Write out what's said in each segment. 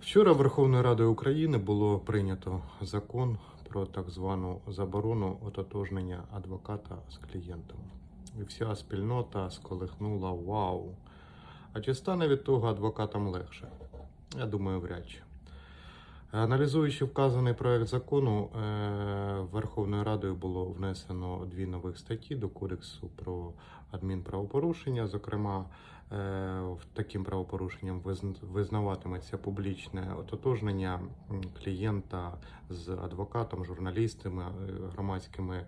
Вчора Верховною Радою України було прийнято закон про так звану заборону ототожнення адвоката з клієнтом. І вся спільнота сколихнула вау. А чи стане від того адвокатам легше? Я думаю, вряд чи. Аналізуючи вказаний проект закону, е, Верховною Радою було внесено дві нових статті до Кодексу про адмінправопорушення. Зокрема, е, таким правопорушенням визнаватиметься публічне ототожнення клієнта з адвокатом, журналістами, е, громадськими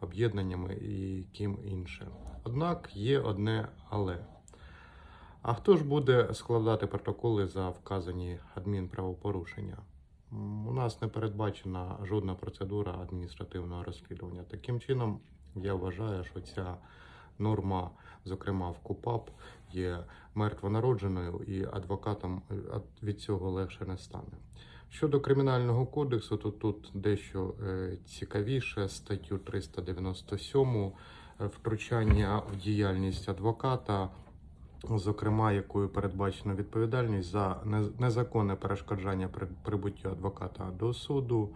об'єднаннями і ким інше. Однак є одне але. А хто ж буде складати протоколи за вказані адмінправопорушення? У нас не передбачена жодна процедура адміністративного розслідування. Таким чином, я вважаю, що ця норма, зокрема в КУПАП, є мертвонародженою і адвокатам е, від цього легше не стане. Щодо кримінального кодексу, то тут дещо е, цікавіше статтю 397 е, втручання в діяльність адвоката зокрема, якою передбачена відповідальність за незаконне перешкоджання при- прибуттю адвоката до суду,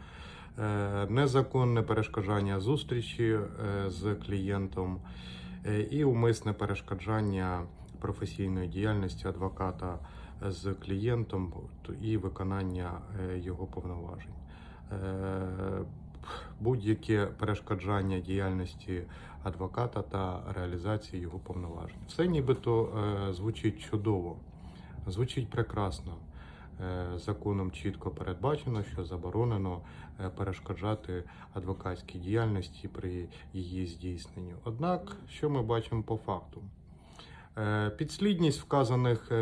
е, незаконне перешкоджання зустрічі е, з клієнтом е, і умисне перешкоджання професійної діяльності адвоката з клієнтом і виконання його повноважень. Будь-яке перешкоджання діяльності адвоката та реалізації його повноважень. Все нібито е, звучить чудово, звучить прекрасно. Е, законом чітко передбачено, що заборонено е, перешкоджати адвокатській діяльності при її здійсненні. Однак, що ми бачимо по факту? Підслідність вказаних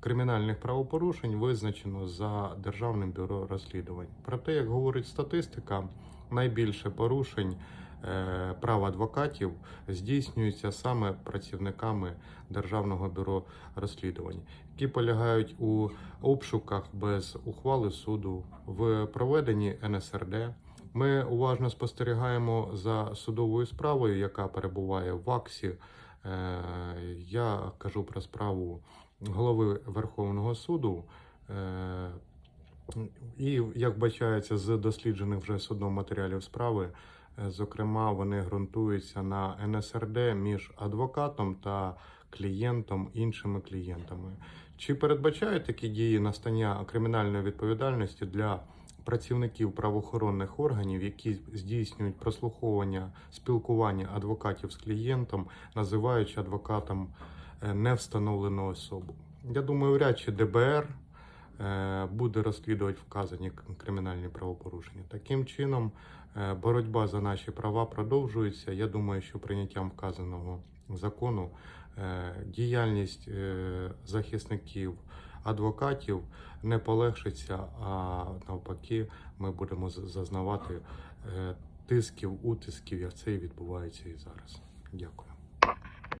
кримінальних правопорушень визначено за Державним бюро розслідувань. Проте, як говорить статистика, найбільше порушень е, прав адвокатів здійснюється саме працівниками Державного бюро розслідувань, які полягають у обшуках без ухвали суду, в проведенні НСРД. Ми уважно спостерігаємо за судовою справою, яка перебуває в ВАКСі. Е, Я кажу про справу голови Верховного суду. Е, І як вбачається з досліджених вже судом матеріалів справи, е, зокрема, вони ґрунтуються на НСРД між адвокатом та клієнтом, іншими клієнтами. Чи передбачають такі дії настання кримінальної відповідальності для працівників правоохоронних органів, які здійснюють прослуховування спілкування адвокатів з клієнтом, називаючи адвокатом е, невстановлену особу? Я думаю, вряд чи ДБР е, буде розслідувати вказані кримінальні правопорушення. Таким чином, е, боротьба за наші права продовжується. Я думаю, що прийняттям вказаного закону діяльність захисників адвокатів не полегшиться, а навпаки, ми будемо зазнавати е, тисків, утисків, як це і відбувається і зараз. Дякую.